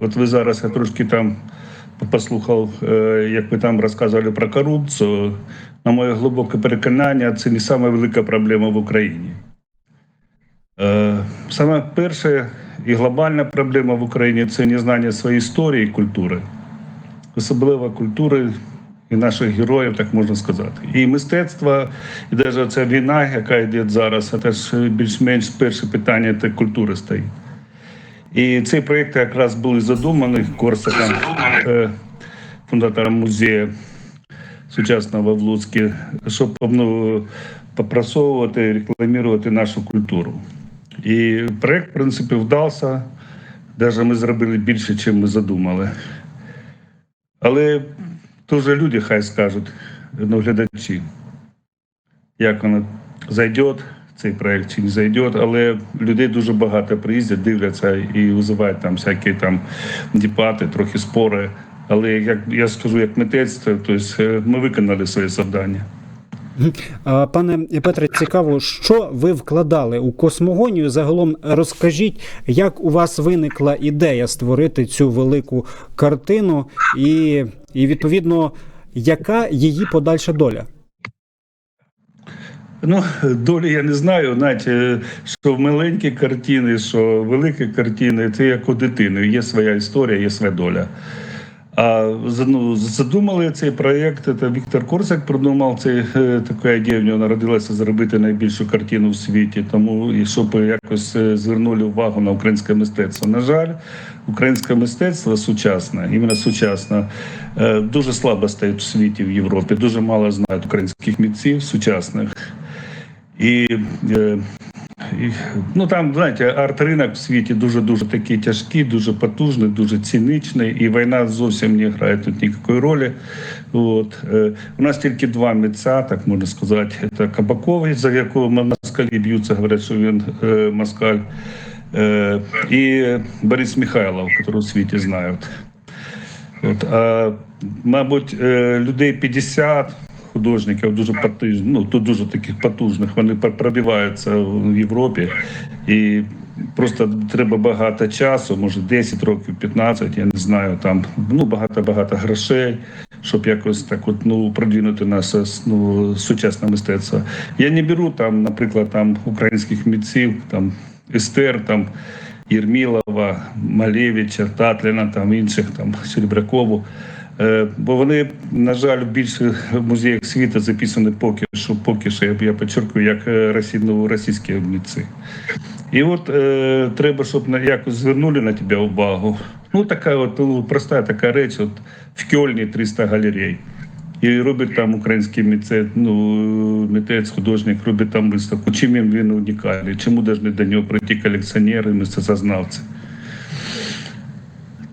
От ви зараз я трошки там послухав, е, як ви там розказували про корупцію. На моє глибоке переконання, це не саме велика проблема в Україні. Е, Саме перша і глобальна проблема в Україні це незнання своєї історії і культури, особливо культури і наших героїв, так можна сказати. І мистецтво, і навіть ця війна, яка йде зараз, це теж більш-менш перше питання це культури стоїть. І цей проєкт якраз був задуманий Корсаком, е, фундатором музею сучасного в Луцькі, щоб ну, попрасовувати, рекламувати нашу культуру. І проєкт, в принципі, вдався. Навіть ми зробили більше, ніж ми задумали. Але теж люди хай скажуть, ну, глядачі, як воно зайде, цей проект чи не зайде, але людей дуже багато приїздять, дивляться і визивають там всякі там дебати, трохи спори. Але як я скажу, як митецтво, тобто ми виконали своє завдання. Пане Петре, цікаво, що ви вкладали у космогонію? Загалом розкажіть, як у вас виникла ідея створити цю велику картину, і, і відповідно, яка її подальша доля? Ну, долі я не знаю. Знаєте, що в маленькі картини, що великі картини, це як у дитини. Є своя історія, є своя доля. А ну, задумали цей проєкт. Це Віктор Корсак придумав цей е, така ідея. В нього народилася зробити найбільшу картину в світі. Тому і щоб якось е, звернули увагу на українське мистецтво. На жаль, українське мистецтво сучасне, іменно сучасне, е, дуже слабо стоїть в світі в Європі. Дуже мало знають українських митців сучасних. І, е, і ну там, знаєте, арт-ринок в світі дуже дуже такий тяжкий, дуже потужний, дуже ціничний, і війна зовсім не грає тут ніякої ролі. От. Е, у нас тільки два митця, так можна сказати. Це Кабаковий, за якого москалі б'ються, говорять, що він е, москаль, е, і Борис Михайлов, якого у світі знають. От, а, мабуть, е, людей 50 художників дуже ну тут дуже таких потужних. Вони пробиваються в Європі, і просто треба багато часу, може 10 років, 15, я не знаю. Там ну багато багато грошей, щоб якось так от ну продвинути наше ну, сучасне мистецтво. Я не беру там, наприклад, там українських митців, там Естер, там. Єрмілова, Малєвича, Татліна, там інших там Серебрякову. Е, Бо вони, на жаль, в більших музеях світу записані поки що, поки що, я, підчеркую, як е, ну, російські митці. І от е, треба, щоб якось звернули на тебе увагу. Ну, така от ну, проста така реч, от в Кьольні 300 галерей. І робить там український митець, ну, митець, художник, робить там виставку. Чим він, він унікальний, чому повинні до нього прийти колекціонери, мистецтвознавці.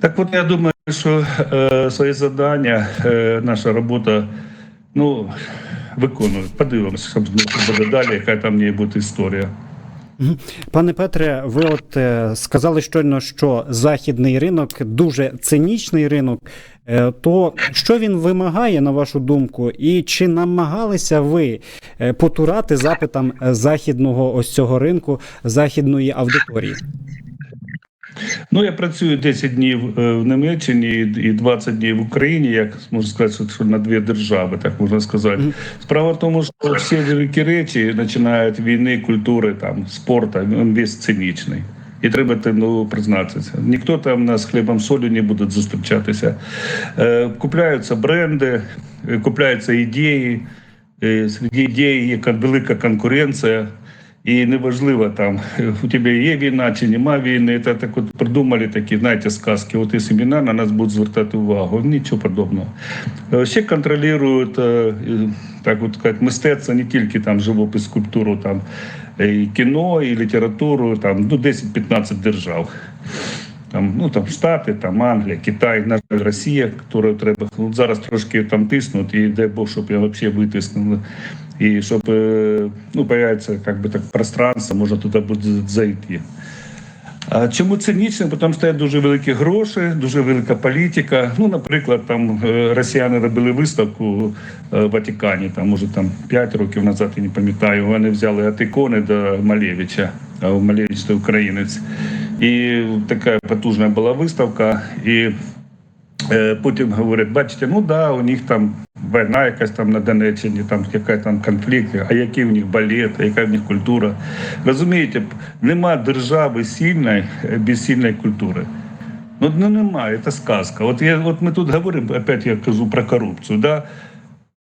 Так от я думаю, що е, своє завдання, е, наша робота, ну, виконує. Подивимося, що буде далі, яка там має бути історія. Пане Петре, ви от е, сказали щойно, що західний ринок дуже цинічний ринок. Е, То що він вимагає, на вашу думку, і чи намагалися ви е, потурати запитам західного ось цього ринку, західної аудиторії? Ну, я працюю 10 днів е, в Німеччині і і 20 днів в Україні, як можна сказати, що на дві держави, так можна сказати. Справа в тому, що всі великі речі починають війни, культури, там, спорту, він весь цинічний. І треба ну, признатися. Ніхто там нас хлібом солью не буде зустрічатися. Е, купляються бренди, е, купляються ідеї. Е, Серед ідей є велика конкуренція. І неважливо там, у тебе є війна чи нема війни. Це так от придумали такі, знаєте, сказки. От і семінар, на нас будуть звертати увагу. Нічого подобного. Е, Ще контролюють е, так от сказати, мистецтво не тільки там живопис, скульптуру, там і кіно, і літературу, там ну 10-15 держав. Там, ну там Штати, там Англія, Китай, на жаль, Росія, яку треба ну, зараз трошки там тиснуть, і дай Бог, щоб я взагалі витиснули. І щоб е, ну, появиться как би так пространство, можна туди буде зайти. А чому цинічно? Бо там стоять дуже великі гроші, дуже велика політика. Ну, наприклад, там е, росіяни робили виставку е, в Ватикані, там, може, там 5 років назад, я не пам'ятаю. Вони взяли від ікони до Малевича, а Малевич це українець. І така потужна була виставка. І Е, Потім говорять, бачите, ну да, у них там війна якась там на Донеччині, там яка там конфлікт, а який у них балет, яка в них культура. Розумієте, нема держави сильної е, без сильної культури. Ну, ну немає, це сказка. От я от ми тут говоримо, опять я кажу про корупцію. Да?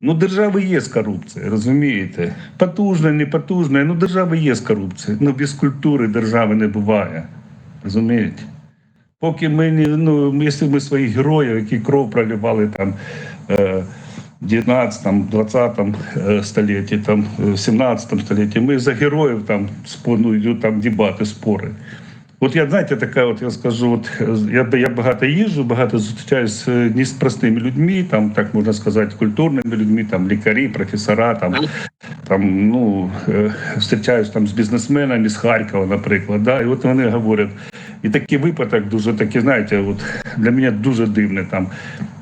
Ну, держави є з корупція, розумієте? Потужна, не потужна, ну держави є з корупція. Ну без культури держави не буває. Розумієте? Поки ми не ну, якщо ми своїх героїв, які кров проливали там е, в 19, там, 20 е, столітті, там, е, в 17 столітті, ми за героїв там ну, йдуть там дебати, спори. От я знаєте, така, от я скажу, от е, я, я багато їжджу, багато зустрічаюся е, не з простими людьми, там так можна сказати, культурними людьми, там лікарі, професора, там, там ну е, зустрічаюсь там з бізнесменами з Харкова, наприклад. Да? І от вони говорять. І такий випадок дуже такий, знаєте, от для мене дуже дивний там.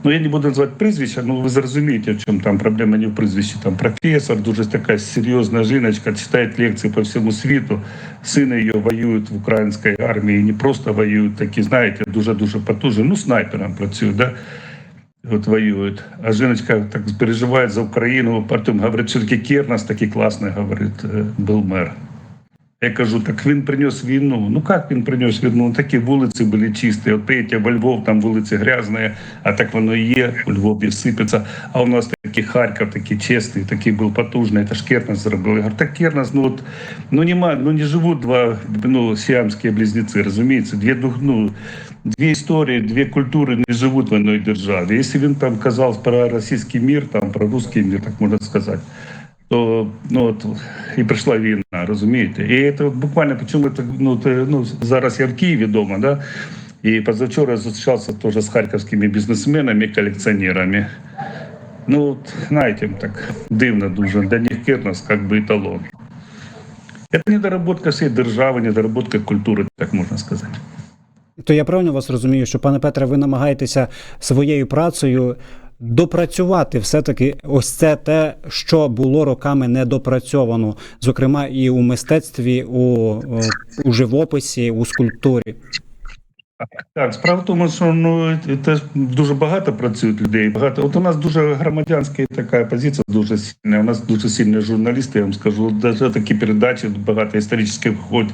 Ну я не буду називати прізвища, ну ви зрозумієте, в чому там проблема не в прізвищі. Там професор, дуже така серйозна жіночка, читає лекції по всьому світу. Сини її воюють в українській армії, не просто воюють, такі, знаєте, дуже дуже потужні. Ну, снайпером працюють, да? От воюють. А жіночка так переживає за Україну, потім говорить, що таки Кернас такий класний, говорить, е, був мер. Я кажу, так він приніс війну. Ну як він приніс війну? Ну, Такі вулиці були чисті. От видите, во Львов там вулиці грязні, а так воно і є. У Львові сипеться. А у нас такий Харків, такий чистий, такий був потужний. Це ж Кернес зробив. Я говорю, так Кернес, ну от ну нема, ну не живуть два ну, сіамські близнеці, розумієте? Дві, ну, дві історії, дві культури не живуть в одній державі. Якщо він там казав про російський мір, там про русський мір, так можна сказати то ну от і прийшла війна, розумієте? І це буквально чому це, ну, це, ну зараз я в Києві вдома, да? І позавчора зустрічався теж з харківськими бізнесменами, колекціонерами. Ну, от, знаєте, так дивно дуже. Для них Кернес як би еталон. Це недоработка всієї держави, недоработка культури, так можна сказати. То я правильно вас розумію, що пане Петре, ви намагаєтеся своєю працею допрацювати все-таки ось це те, що було роками недопрацьовано, зокрема і у мистецтві, у, у живописі, у скульптурі. Так, справа в тому, що ну теж дуже багато працюють людей. Багато от у нас дуже громадянська така позиція, дуже сильна. У нас дуже сильні журналісти. Я вам скажу, навіть такі передачі багато історичних виходять.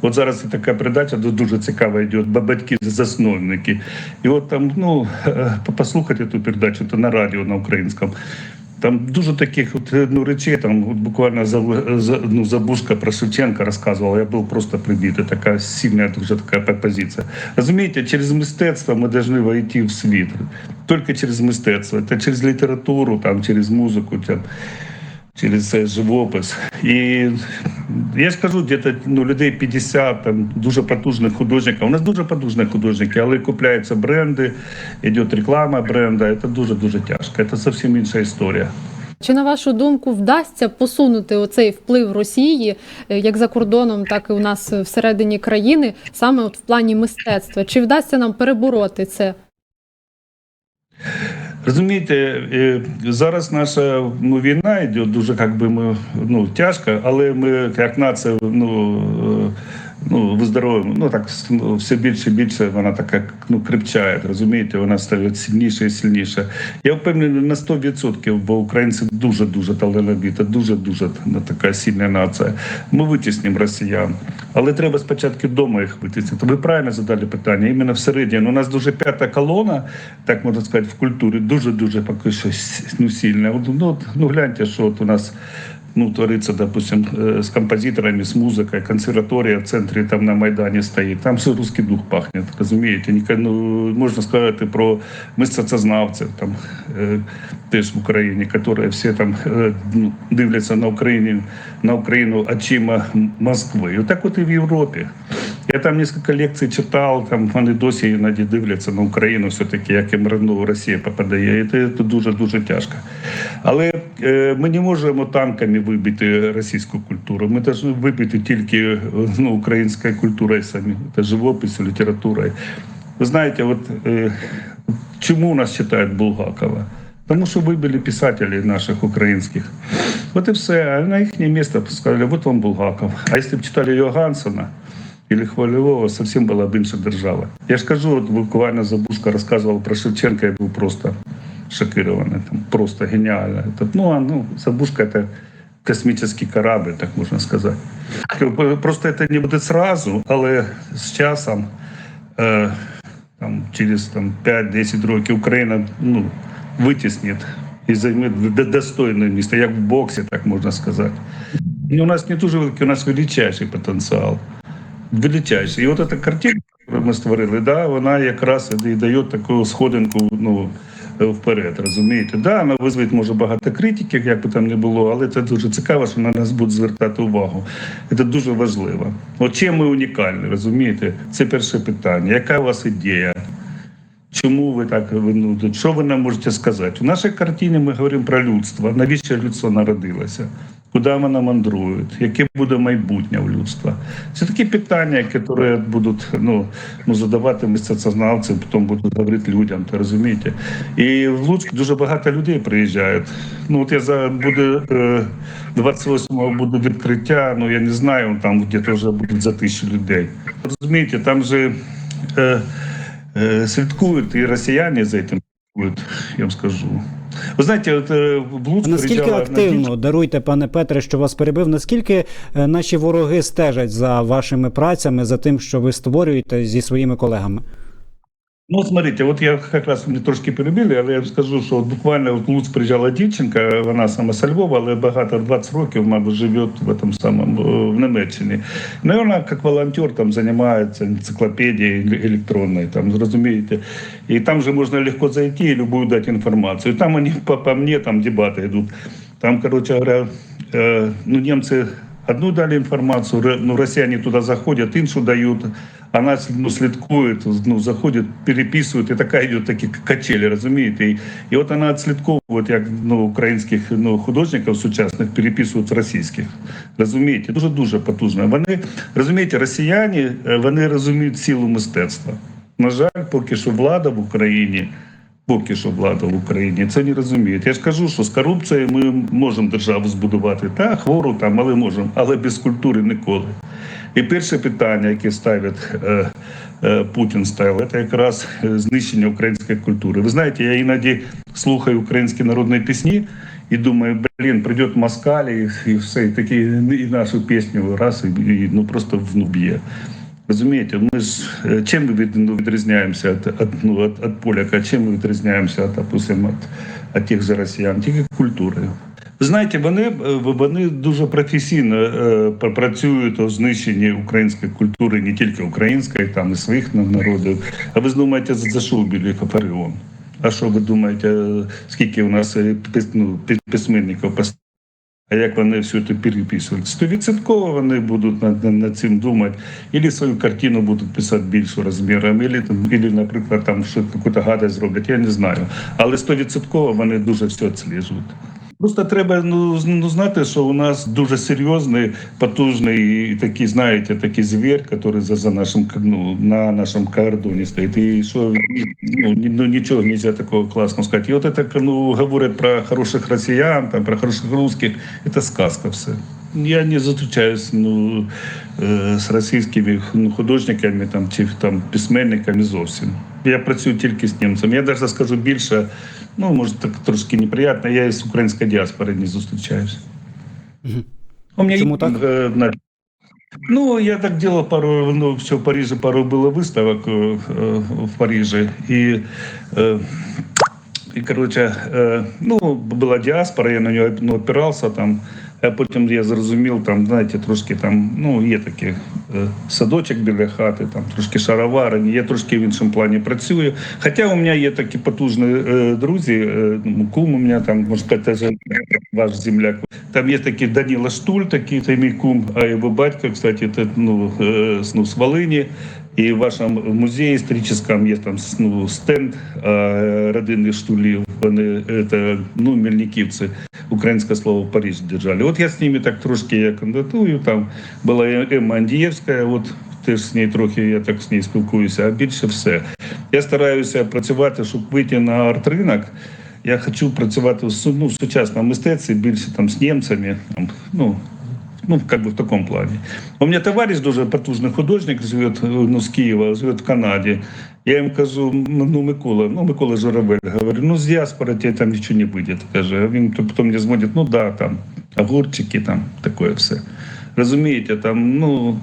От зараз і така передача дуже- цікава йде. Батьки засновники. І от там, ну е, послухайте ту передачу, то на радіо на українському. Там дуже таких от, ну, речей, там от буквально за, за, ну, Забушка про Шевченка розказувала, я був просто прибитий, така сильна дуже така позиція. Розумієте, через мистецтво ми повинні войти в світ. Тільки через мистецтво, це через літературу, там, через музику, там, через е, живопис. І я ж кажу, десь ну, людей 50, там, дуже потужних художників. У нас дуже потужні художники, але купляються бренди, йде реклама бренда. Це дуже-дуже тяжко. Це зовсім інша історія. Чи на вашу думку вдасться посунути оцей вплив Росії е, як за кордоном, так і у нас всередині країни, саме от в плані мистецтва? Чи вдасться нам перебороти це? Розумієте, е, зараз наша ну, війна йде дуже як би ми ну тяжко, але ми як нація ну, е, ну виздоровуємо. Ну так ну, все більше і більше вона така ну крепчає. Розумієте, вона стає сильніше і сильніше. Я впевнений на 100%, бо українці дуже дуже талановита, дуже дуже ну, така сильна нація. Ми витіснимо росіян, але треба спочатку вдома їх витіснити. Ви правильно задали питання. Іменно всередині. Ну, У нас дуже п'ята колона, так можна сказати, в культурі дуже дуже поки що ну, сильна. От, Ну, ну гляньте, що от у нас ну, твориться, допустим, э, с композиторами, с музыкой, консерваторія в центрі там на Майдані стоїть. Там все русский дух пахне, розумієте? Ну, можна сказати про мистецтвознавців там е, теж в Україні, які всі там е, ну, дивляться на Україну, на Україну очима Москви. І так от і в Європі. Я там кілька лекцій читав, там вони досі іноді дивляться на Україну, все-таки, як їм ну, Росія попадає. І це, це дуже-дуже тяжко. Але е, ми не можемо танками вибити російську культуру. Ми повинні вибити тільки ну, українською культурою самі, це живописю, літературою. Ви знаєте, от е, чому нас вважають Булгакова? Тому що вибили писателей наших українських. От і все. А на їхнє місце сказали, от вам Булгаков. А якщо б читали Йогансена или Хвалевого, совсем була б інша держава. Я ж кажу, от буквально Забушка розказував про Шевченка, я був просто шокирований, там, просто гениально. Это, ну, а, ну, Забушка — это космический корабль, так можна сказати. Просто це не буде сразу, але з часом е, там, через там, 5-10 років Україна ну, витіснить і займе достойне місце, як в боксі, так можна сказати. І у нас не дуже великий, у нас величайший потенціал. Величайший. І от ця картина, яку ми створили, да, вона якраз і дає таку сходинку ну, вперед, розумієте? Да, вона визвить може багато критики, як би там не було, але це дуже цікаво, що на нас будуть звертати увагу. Це дуже важливо. От чим ми унікальні, розумієте? Це перше питання. Яка у вас ідея? Чому ви так ну, що ви нам можете сказати? У нашій картині ми говоримо про людство. Навіщо людство народилося? Куди воно мандрує? Яке буде майбутнє у людства? Це такі питання, які будуть ну, ну, задавати мистецтвознавці, потім будуть говорити людям, ти розумієте? І в Луцьк дуже багато людей приїжджають. Ну от я за буде е, 28-го буде відкриття. Ну я не знаю, там где-то вже будуть за тисячу людей. Розумієте, там же. Е, Э, слідкують і росіяни за цим слідкують, я вам скажу. Ви знаєте, от блуд Наскільки активно на даруйте, пане Петре, що вас перебив? Наскільки е, наші вороги стежать за вашими працями, за тим, що ви створюєте зі своїми колегами? Ну, смотрите, от я якраз мене трошки перебили, але я вам скажу, що от буквально от в Луцьк приїжджала дівчинка, вона саме з Львова, але багато 20 років, мабуть, живе в этом самому е, в Німеччині. Ну, і вона як волонтер там займається енциклопедією електронною, там, зрозумієте. І там же можна легко зайти і любую дати інформацію. Там вони по, по мені там дебати йдуть. Там, короче говоря, е, ну, німці Одну дали інформацію, ре- ну, росіяни туди заходять, іншу дають, а нас ну, слідкують, ну, заходять, переписують, і така йде такі качелі, розумієте? І, і от вона відслідковує, як ну, українських ну, художників сучасних переписують з російських. Розумієте? Дуже-дуже потужно. Вони, розумієте, росіяни, е, вони розуміють силу мистецтва. На жаль, поки що влада в Україні поки що влада в Україні це не розуміє. Я ж кажу, що з корупцією ми можемо державу збудувати та хвору там, але можемо, але без культури ніколи. І перше питання, яке ставить е, е, Путін ставив, це якраз е, знищення української культури. Ви знаєте, я іноді слухаю українські народні пісні і думаю, блін, прийде москаль і, і все, і такі і нашу пісню раз і, і ну просто ну, б'є. Розумієте, ми ж е, чим ми від, ну, відрізняємося від, від, ну, від, від поляка, чим ми відрізняємося від, допустим, від, від тих же росіян, тільки культурою. Знаєте, вони, е, вони дуже професійно е, працюють у знищенні української культури, не тільки української, там і своїх народів. А ви думаєте, за що вбили Фараон? А що ви думаєте, е, скільки у нас ну, письменників пос- а як вони все це переписують? Стовідсотково вони будуть над, над, цим думати, або свою картину будуть писати більшого розміром, або, наприклад, там що якусь гадость зроблять, я не знаю. Але стовідсотково вони дуже все відслежують. Просто треба ну, ну, знати, що у нас дуже серйозний, потужний і такий, знаєте, такий звір, який за, за нашим, ну, на нашому кордоні стоїть. І що ну, ну, нічого не можна такого класно сказати. І от це, ну, говорять про хороших росіян, там, про хороших русських, це сказка все. Я не зустрічаюсь ну, е, з російськими ну, художниками там, чи там, письменниками зовсім. Я працюю тільки з німцями. Я навіть скажу більше, ну, може, так трошки неприємно, я з української діаспори не зустрічаюсь. У меня Чему есть, так? э, на- Ну, я так делал пару, ну, все в Париже, пару было выставок э, э, в Париже. И, э, и короче, э, ну, была диаспора, я на нее ну, опирался там. А потім я зрозумів, там, знаєте, трошки там, ну, є такий е, садочок біля хати, там трошки шаровари, я трошки в іншому плані працюю. Хоча у мене є такі потужні е, друзі, е, ну, кум у мене там, можна сказати, ваш земляк. Там є такий Даніла Штуль, такий це мій кум, а його батько, кстати, це, ну, ну, з Волині. І в вашому музеї історичному є там ну, стенд е, родини Штулів. Вони це, ну, мельниківці, українське слово Париж держали. От я з ними так трошки я кандидатую. Там була Емма Андієвська, от теж з нею трохи я так з нею спілкуюся, а більше все. Я стараюся працювати, щоб вийти на арт-ринок. Я хочу працювати в ну, сучасному мистецтві більше там з німцями. Там, ну, ну, как бы в таком плане. У меня товарищ дуже потужний художник, живет ну, з Києва, живет в Канаді. Я їм кажу, ну, Микола, ну, Микола Журавель, говорю, ну, з діаспори тебе там нічого не вийде. Каже, він потім мені дзвонить, ну, да, там, огурчики, там, таке все. Розумієте, там, ну,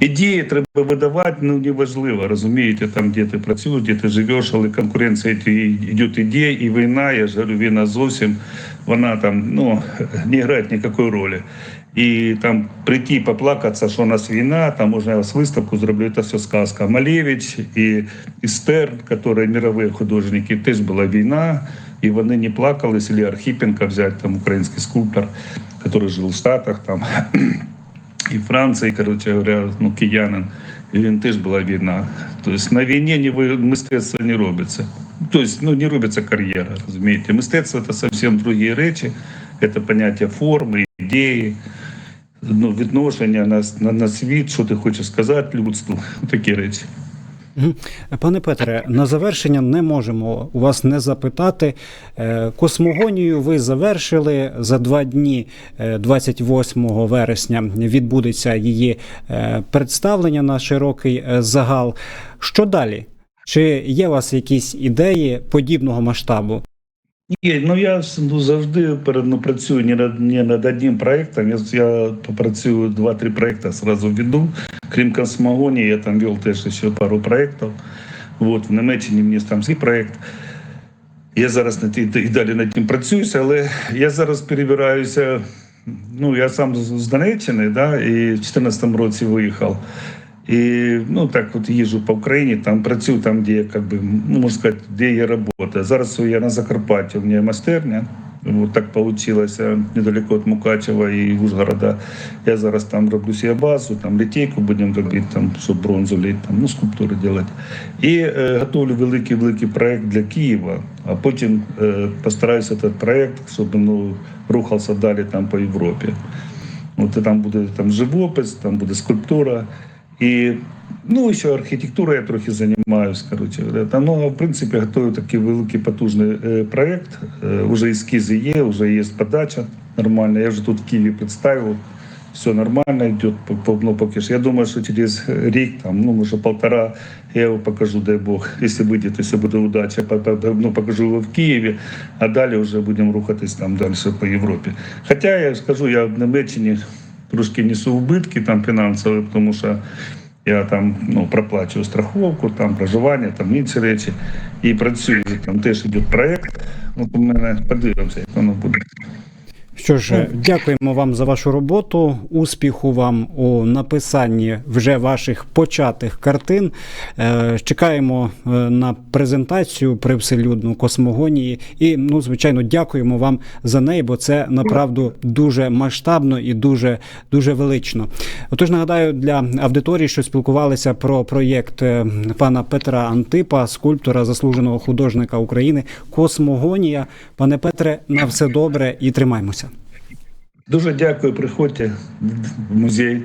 ідеї треба видавати, ну, неважливо, розумієте, там, де ти працюєш, де ти живеш, але конкуренція йде іде, і війна, я ж говорю, війна зовсім, вона там, ну, не грає ніякої ролі. І там прийти поплакатися, що у нас війна, там можна я вас виставку зроблю, це все сказка. Малевич і, і Стерн, які мирові художники, теж була війна, і вони не плакались, или Архипенко взяти, там український скульптор, який жив в Штатах, там, і Франції, коротше говоря, ну, киянин, і він теж була війна. Тобто на війні ні ви- мистецтво не робиться. Тобто, ну, не робиться кар'єра, розумієте. Мистецтво це зовсім другі речі, це поняття форми, ідеї, Ну, відношення на, на, на світ, що ти хочеш сказати людству, такі речі. Пане Петре, на завершення не можемо у вас не запитати. Е, Космогонію ви завершили за два дні, е, 28 вересня, відбудеться її е, представлення на широкий е, загал. Що далі? Чи є у вас якісь ідеї подібного масштабу? Ні, ну я ну, завжди ну, працюю не над, не над одним проєктом. Я, я попрацюю два-три проєкти сразу веду. Крім космогонії, я там вел теж ще пару проєктів. Вот, в Німеччині мені там свій проєкт. Я зараз над, і, далі над ним працююся, але я зараз перебираюся. Ну, я сам з Донеччини, да, і в 2014 році виїхав. І ну так от їжджу по Україні, там працюю там, де как би, ну можна сказати, де є робота. Зараз я на Закарпатті, у мене майстерня. Вот так получилось недалеко від Мукачева і Ужгорода. Я зараз там роблю себе базу, там літейку будемо робити, там, щоб бронзу лить, там, ну, скульптури робити. І е, готовлю великий-великий проект для Києва, а потім е, постараюся цей проект, щоб ну, рухався далі там по Європі. От і там буде там живопис, там буде скульптура. І ну, ще архітектура я трохи займаюся. Коротше. Там, ну, в принципі, готую такий великий потужний е, проєкт. Е, уже ескізи є, вже є подача нормальна. Я вже тут в Києві представив. Все нормально йде, ну, поки що. Я думаю, що через рік, там, ну, може, полтора, я його покажу, дай Бог, якщо вийде, то все буде удача. Ну, покажу його в Києві, а далі вже будемо рухатись там далі по Європі. Хоча я скажу, я в Німеччині трошки несу убитки там фінансові, тому що я там ну, проплачую страховку, там проживання, там інші речі. І працюю. Там теж йде проект. От у мене подивимося, як воно буде. Що ж, дякуємо вам за вашу роботу. Успіху вам у написанні вже ваших початих картин. Е, Чекаємо е, на презентацію привселюдну космогонії. І, ну, звичайно, дякуємо вам за неї, бо це направду дуже масштабно і дуже, дуже велично. Отож, нагадаю для аудиторії, що спілкувалися про проєкт е, пана Петра Антипа, скульптора, заслуженого художника України Космогонія. Пане Петре, на все добре і тримаймося. Дуже дякую, приходьте в музей.